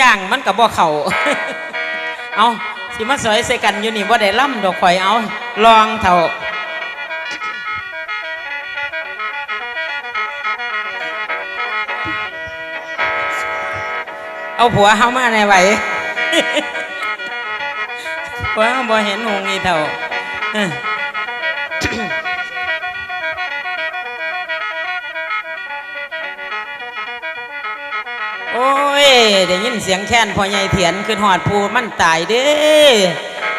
จ้างมันกับบ่เขาเอาสิมาสอยใส่กันอยู่นี่บ่ได้ล่ำดอกข่อยเอาลองเถ่าเอาผัวเฮามาในไหวผัวเฮาบ่เห็นหงอีเถ่า โอ้ยได้ยินเสียงแค้นพ่อใหญ่เถียนขึ้นหอดผู้มันตายเด้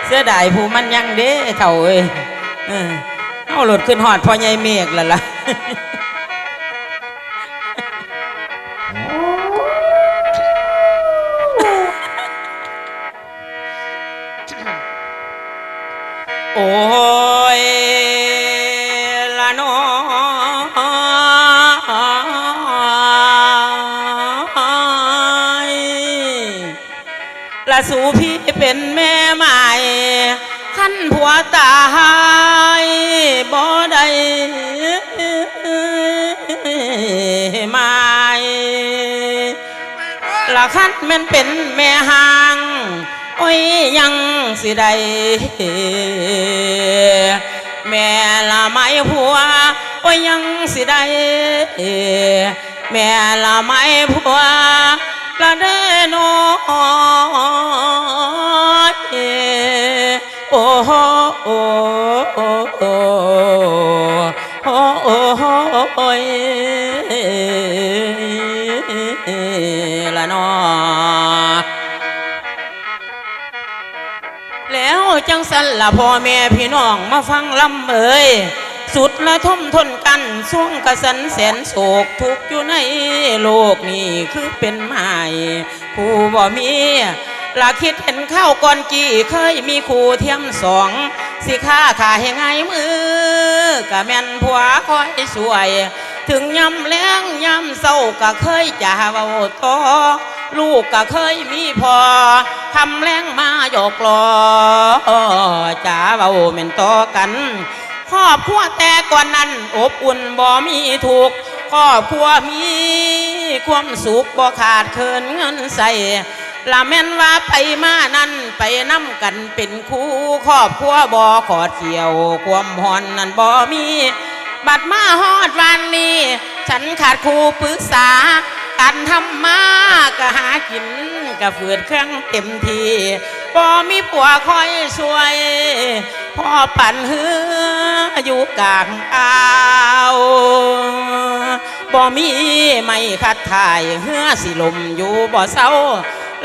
เสียดายผู้มันยังเด้เถ่าเอ้ยเอาหลดขึ้นหอดพ่อใหญ่เมฆแล้วล่ะโอ้ สู่พี่เป็นแม่ใหม่ขั้นผัวตายบ่ได้ไม่ละขั้นแมันเป็นแม่หางโอ้ยยังสิได้แม่ละไม่ผัวโอ้ยยังสิได้แม่ละไม่ผัว ละเด้อนอยโอ้โหโอ้โอ้โอ้โอ้โอ้โอ้ยละนอแล้วจังสันละพ่อแม่พี่น้องมาฟังลำเอ่ย สุดละทมทนกันช่วงกระสันแสนโศกทุกอยู่ในโลกนี้คือเป็นไม้ผู้บ่มีละคิดเห็นข้าวก่อนกี่เคยมีครูเทียมสอง สิค่าขาให้ไงมือกะแม่นผัวคอยช่วย ถึงยำแล้งยำเศร้าก็เคยจะเว้าต่อลูกก็เคยมีพอทำแรงมาหยอกล้อจ๋าเบาเหม่นต่อกัน ครอบครัวแต่ก่อนนั้น อบอุ่นบ่มีถูกครอบครัวมีความสุขบ่ขาดเคินเงินใส่ละแม่นว่าไปมานั้นไปนำกันเป็นคู่ครอบครัวบ่ขอเที่ยว ความหอนนั้นบ่มี บัดมาฮอดวันนี้ ฉันขาดครูปรึกษา การทำมาก็หากินก็ฝืดเครื่องเต็มทีพอมีปัวคอยช่วยพ่อปั่นเฮืออยู่กลางอ่าวบ่มีไม่คัดถ่ายเฮือสิลมอยู่บ่เศร้า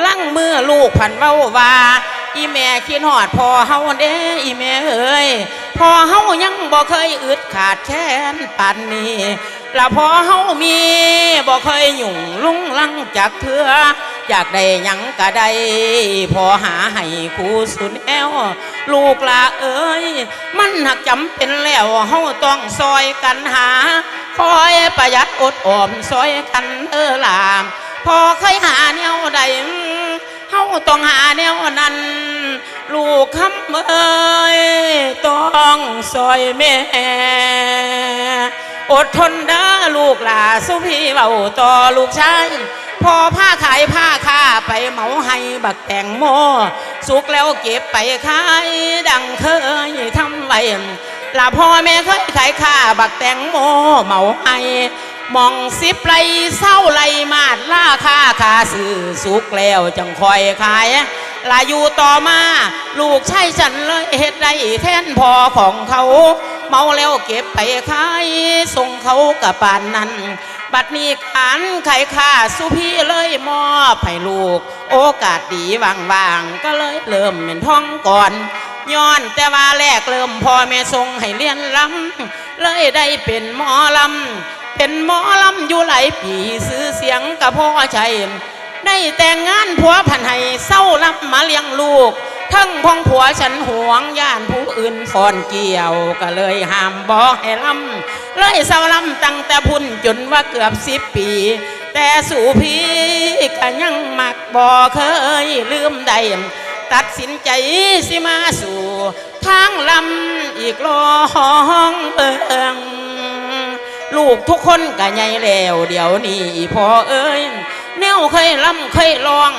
ลังมือลูกพันเว้าว่าอีแม่คิดหอดพอเฮาเด้อีแม่เอ้ยพอเฮายังบ่เคยอึดขาดแค้นปานนี้ ละพอเฮามีบ่เคยหยุ่งลุงลังจากเถื่ออยากได้ยังก็ได้พอหาให้คู่สุนแอวลูกละเอ้ย มันหักจำเป็นแล้วเฮาต้องซอยกันหา คอยประหยัดอดออมซอยกันเออลาม พอเคยหาแนวใดเฮาต้องหาแนวนั้นลูกคำเอ้ยต้องซอยแม่ อดทนเด้อลูกหลาสุพี่เบาต่อลูกชายพอผ้าขายผ้าค่าไปเหมาให้บักแตงโม สุกแล้วเก็บไปขาย ดังเคยทำไว้ลาพ่อแม่เคยขายค่าบักแตงโมเหมาให้มองสิบไรเศร้าไรมาดล่าค่าค่าซื้อสุกแล้วจังคอยขายลาอยู่ต่อมา ลูกใช่ฉันเลยเฮ็ดได้แทนพ่อของเขา เมาแล้วเก็บไปขายส่งเขากับปานนั้น บัดนี้ขานไข่ค่าสุพี่เลยมอบให้ลูก โอกาสดีว่างๆ ก็เลยเริ่มเป็นท้องก่อนย้อนแต่ว่าแรกเริ่มพ่อแม่ส่งให้เรียนลำเลยได้เป็นหมอลำเป็นหมอลำอยู่หลายปีซื้อเสียงกับพ่อชัยได้แต่งงานผัวพันให้เศร้ารับมาเลี้ยงลูก ทั้งพ้องผัวฉันห่วงย่านผ อื่นฟอนเกี่ยวก็เลยห้ามบอกให้ลำเลยเศร้าลำตั้งแต่พุ่นจนว่าเกือบสิบปี แต่สู่พี่ก็ยังมักบ่เคยลืมได้ตัดสินใจสิมาสู่ทางลำอีกลอห้องเบิงลูกทุกคนก็ใหญ่แล้วเดี๋ยวนี้พ่อเอ้ยแนวเคยลำเคยลอง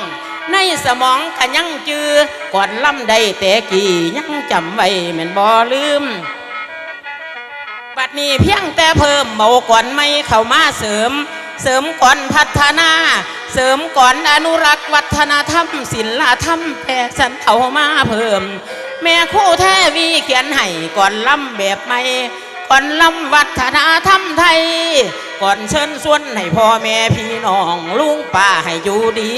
ในสมองก็ยังจือก่อนล่ำได้แต่กี่ยังจำไว้แม่นบ่ลืม บัดนี้เพียงแต่เพิ่มเบาก่อนไม่เข้ามาเสริม เสริมก่อนพัฒนา เสริมก่อนอนุรักษ์วัฒนธรรมศิลธรรมแปรสันเข้ามาเพิ่ม แม่คู่แท้วีเขียนให้ก่อนล่ำแบบใหม่ก่อนลำวัฒนธรรมไทย ก่อนเชิญส่วนให้พ่อแม่พี่น้องลุงป้าให้อยู่ดี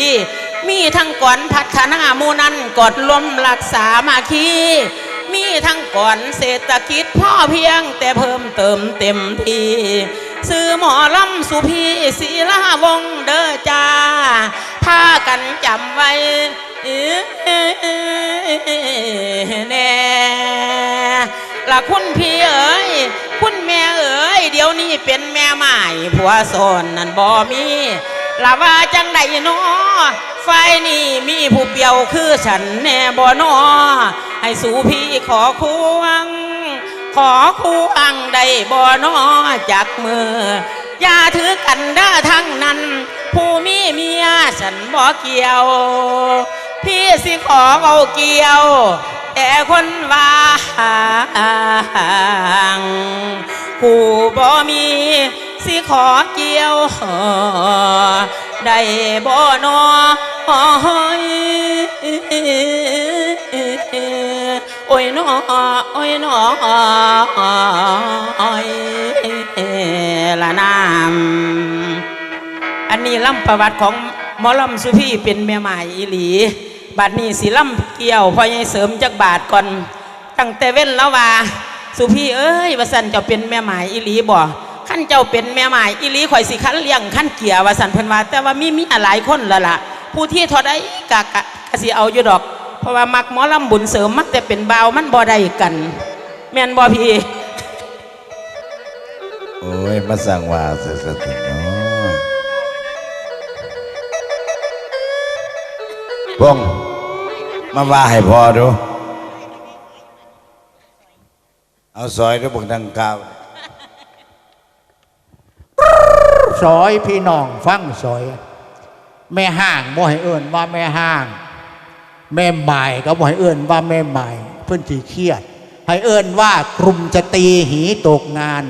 มีทั้งก่อนพัฒนามูนันกอนรวมรักษามาคีมีทั้งก่อนเศรษฐกิจพ่อเพียงแต่เพิ่มเติมเต็มทีซื้อหมอลำสุพีศิลาวงเด้อจ้าพากันจำไว้แน่ละคุณพี่เอ๋ยคุณแม่เอ๋ยเดี๋ยวนี้เป็นแม่ใหม่ผัวสอนนั่นบ่มี ละว่าจังใดน้อไฟนี่มีผู้เปียวคือฉันแน่บ่นอให้สู่พี่ขอควง ขอควงได้บ่นอจากมือ อย่าถือกันเด้อทั้งนั้น ผู้มีเมียฉันบ่เกี่ยว พี่สิขอเอาเกี่ยว แต่คนว่าผู้บ่มี สิขอเกี่ยวได้บ่นอโอ้ยนอโอ้ยนออ้ยละนามอันนี้ล่ำประวัติของหมอลำสุพี่เป็นแม่หมายอีหลีบัดนี้สิล่ำเกี่ยวพอยังเสริมจักบาทก่อนตั้งแต่เว้นแล้วว่าสุพี่เอ้ยว่าสันจ้าเป็นแม่หมายอีหลีบ่ ขั้นเจ้าเป็นแม่หมายอีหลีข่อยสิคันเลี้ยงขั้นเกียร์ว่าสันเพิ่นว่าแต่ว่ามีมีหลายคนแล้วล่ะผู้ที่ทอได้กะกะกะสิเอาอยู่ดอก เพราะว่ามักหมอลำบุญเสริมมักแต่เป็นบ่าวมันบ่ได้กัน แม่นบ่พี่โอ้ยมาสั่งว่าสสติเนาะพงมาว่าให้พอดู เอาซอยด้วยบกดังกาว ซอยพี่น้องฟังซอยแม่ห้างบ่ให้เอื่นว่าแม่ห้าง แม่หมายก็บ่ให้เอื่นว่าแม่หมายเพื่อนที่เครียด ให้เอื่นว่ากลุ่มจะตีหีตกงาน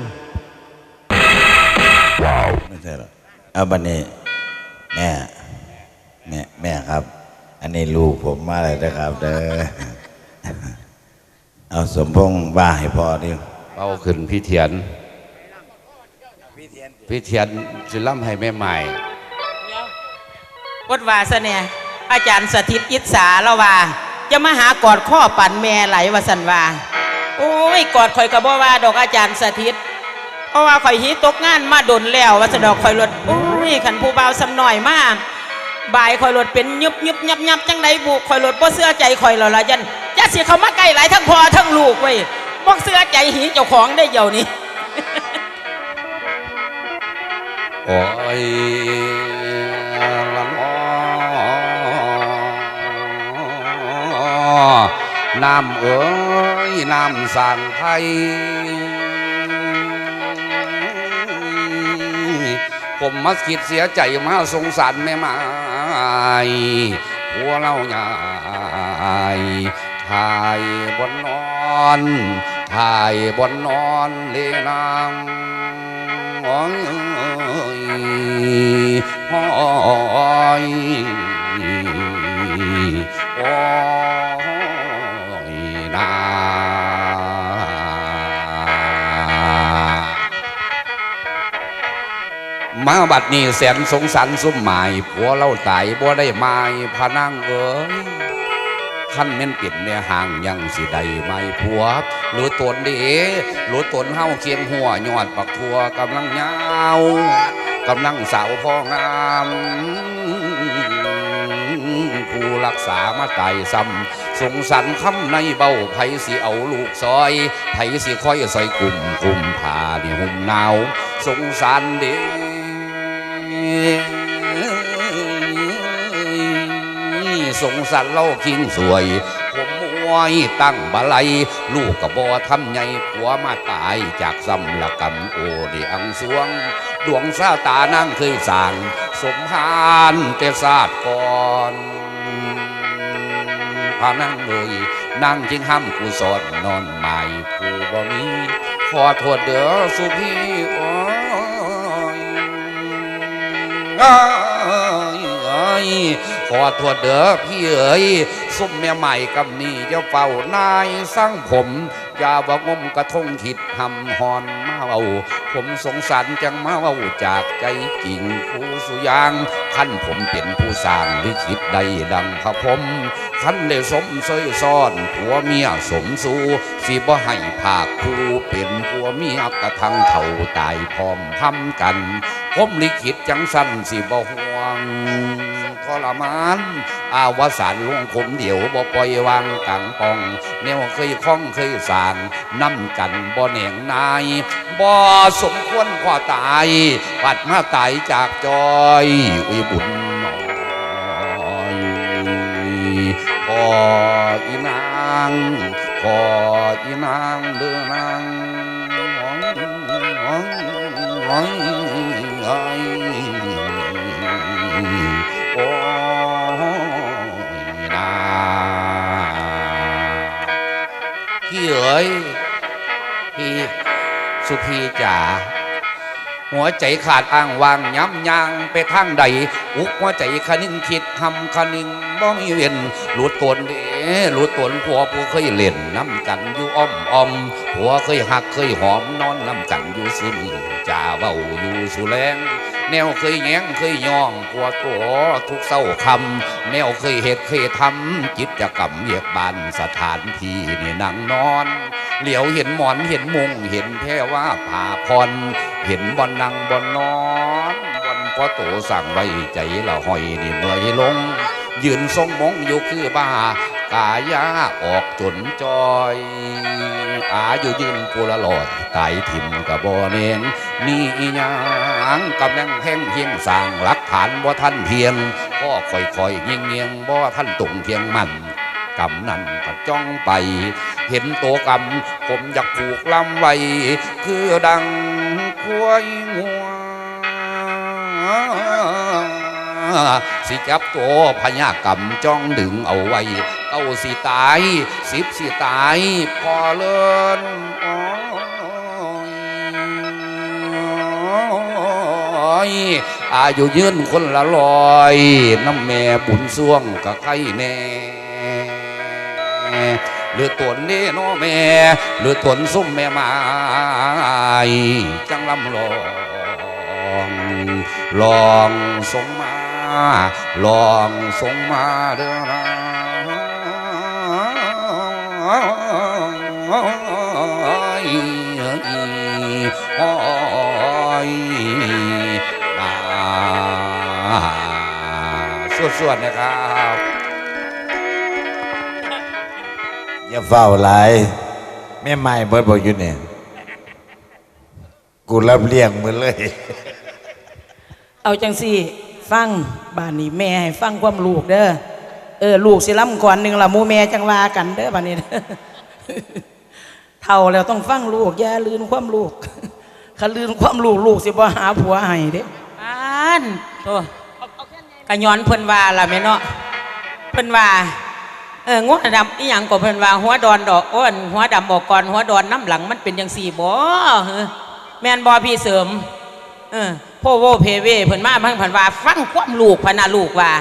ไม่ใช่หรอกเอาบันนี้แม่แม่แม่ครับ อันนี้ลูกผมมาเลยนะครับเด้อเอาสมพงษ์ว่าให้พอดิเอาขึ้นพี่เทียน พี่เทียนสิล่ำให้แม่ใหม่วัดวาสเนี่ยอาจารย์สถิตอิสาแล้วว่า จะมาหากอดข้อปั่นแม่ไหลวาสันว่าโอ้ยกอดข่อยกระบ่ว่าดอกอาจารย์สถิต เพราะว่าข่อยหีตกงานมาดนแล้วว่าสนดอกข่อยรถโอ้ยขันผู้เบาวสำหน่อยมากบ่ายข่อยรถเป็นยุบยุบยับยับจังใดบุข่อยรถบ่เสื้อใจข่อยแล้วล่ะยันยัดสิเขามาใกล้หลายทั้งพ่อทั้งลูกเว้ยบ่เสื้อใจหีเจ้าของได้เดี๋ยวนี้ นอน้ำเอ้ยน้ำสั่งไทยผมมาคิดเสียใจมาสงสารแม่ไม้หัวเราใหญ่ทายบนนอนทายบนนอนเลนาง โอ้ยโอ้ยนามาบัดนี้แสนสงสารสุ่มหมายผัวเราตายบ่ได้ไม้พะนางเอ้ยขั้นแม่นปลี่ยนแม่ห่างยังสิได้ไม้ผัว หรือตนเดหรือตนเฮาเคียงหัวยอดปักทัวกำลังยาว กำลังสาวพองามผู้รักษามาตายซ้ำสงสารคำในเบ้าไผสิเอาลูกซอยไผสิค่อยซอยกลุ่มกลุ่มผานี่ห่มหนาว สงสารเด็สงสารเล่าคิงสวย ผมมัววยตั้งบาลัย ลูกกับบ่ทำไงผัวมาตายจากซ้ำละกำโอไดีอังสวง ดวงซาตานั่งเคยสร้างสมหานแต่ศาสตร์ก่อนพานั่งเลยนั่งจึงห้ำกูสอนนอนใหม่ผู้บ่มีขอโทษเด้อสุพี่โอ้ยอ้ายอ้ายขอโทษเด้อพี่เอ๋ย ซุ่มแม่ใหม่กับนี่จะเฝ้านายสร้างผมอย่าว่างมกระทงขิดหำหอนมาเว้าผมสงสารจังมาเว้าจากใจจริงผู้สุยางขั้นผมเป็นผู้สร้างหรือคิดได้ดังพระพมขั้นได้สมเสยซ่อนผัวเมียสมสู่สิบ่ให้ภาคคู่เป็นผัวเมียกระทั่งเท่าตายพร้อมพำกันผมลิขิตจังสั้นสิบ่ห่วง ทรมานอาวสานลงผมเดี๋ยวบ่ปล่อยวางกลางปอง แนวเคยคล้องเคยสางน้ำกันบ่แหน่งนายบ่สมควรขอตาย ปัดมาตายจากจอยอุยบุญน้อยขออีนางขออีนางเด้อนางหวังหวังหวัง ยนาพี่เอ๋ยพี่สุพีจ๋าหัวใจขาดอ้างวางย้ำยางไปทางใด อุกหัวใจคะนึงคิดทำคะนึงบ่มีเวียนหลุดตนเด้หลุดตนผัวผู้เคยเล่นน้ำกันอยู่อ้อมอ้อมผัวเคยหักเคยหอมนอนน้ำกันอยู่ซึมจ่าเบาอยู่สุแรง แนวเคยแง้งเคยย่องกลัวตัวทุกเศร้าคำแนวเคยเหตุเคยทำกิจกรรมเรียกบานสถานที่นี่นั่งนอน เหลียวเห็นหมอนเห็นมุงเห็นแค่ว่าผ่าพรเห็นบอนนั่งบอนนอนบอนพอโตสั่งไว้ใจละหอยนี่เมื่อยลง ยืนทรงมงอยู่คือบ้ากายาออกจนจอย อาอยู่ยืนกุละลอยตายถิ่มกับบเนงนี่อีหยังกำลังแห้งเฮียงสร้างหลักฐานบ่ท่านเพียงก็ค่อยๆเงียงเงียงบ่ท่านตรงเพียงมันกำนั่นก็จ้องไป เห็นตัวกำผมอยากผูกลำไว้ คือดังควายงัวสิจับตัวพญากรรมจ้องดึงเอาไว้ เต้าสิตาย สิบสิตาย พอเลินโอ้ยอายุยืนคนละลอย น้ำแม่บุญส่วงกับใครแน่หรือตนนี่น้อแม่ หรือตนซุ่มแม่ไม้จังลำลอง ลองส่งมา ลองส่งมาเด้อนะ สวดๆนะครับอย่าเฝ้าหลายแม่ไม้เบิดบอกอยู่เนี่ยกูรับเลี้ยงมือเลย เอาจังสี่ ฟังบ้านนี้แม่ให้ฟังความลูกเด้อ เออลูกสิล้ำก่อนหนึ่งละมูแม่จังวากันเด้อบ้านนี้เด้อเท่าแล้วต้องฟังลูกอย่าลืนความลูกคันลืนความลูกลูกสิบ่หาผัวให้เด้อ่านโตกะย้อนเพิ่นว่าล่ะแม่เนาะเพิ่นว่าเอองวดดำอีหยังก็เพิ่นว่าหัวดอนดอกอ้นหัวดำบอกก่อนหัวดอนน้ำหลังมันเป็นจังสี่บ่เอแม่นบ่พี่เสริม เออพ่อโวเพเวเพิ่นมาเพิ่นเพิ่นว่า ฟังความลูกพนะลูกว่า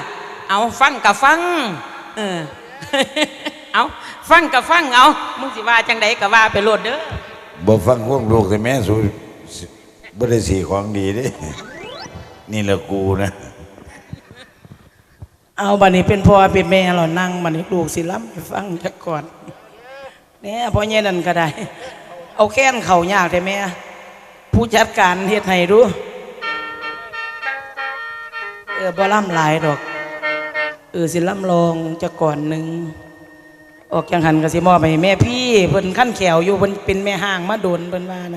เอาฟังกับฟัง เออ เอาฟังกับฟังเอา มึงสิว่าจังใดก็ว่าไปโลดเด้อบ่ฟังพวกลูกแต่แม่สูบ่ได้สีของดีเด้ นี่แหละกูนะ เอาบัดนี้เป็นพ่อเป็นแม่เรานั่งบัดนี้ลูกสิล้ำให้ฟังจักก่อนเนี่ยพ่อใหญ่นั่นก็ได้ เอาแค้นเข่ายากแต่แม่ผู้จัดการเฮ็ดให้ดูเออบ่ล่ำหลายดอก เออสิล่ำลองจะก่อนหนึ่งออกจังหันก็สิมอบให้แม่พี่เพิ่นขั้นแขวอยู่เพิ่นเป็นแม่ห้างมาโดนเพิ่นว่านะ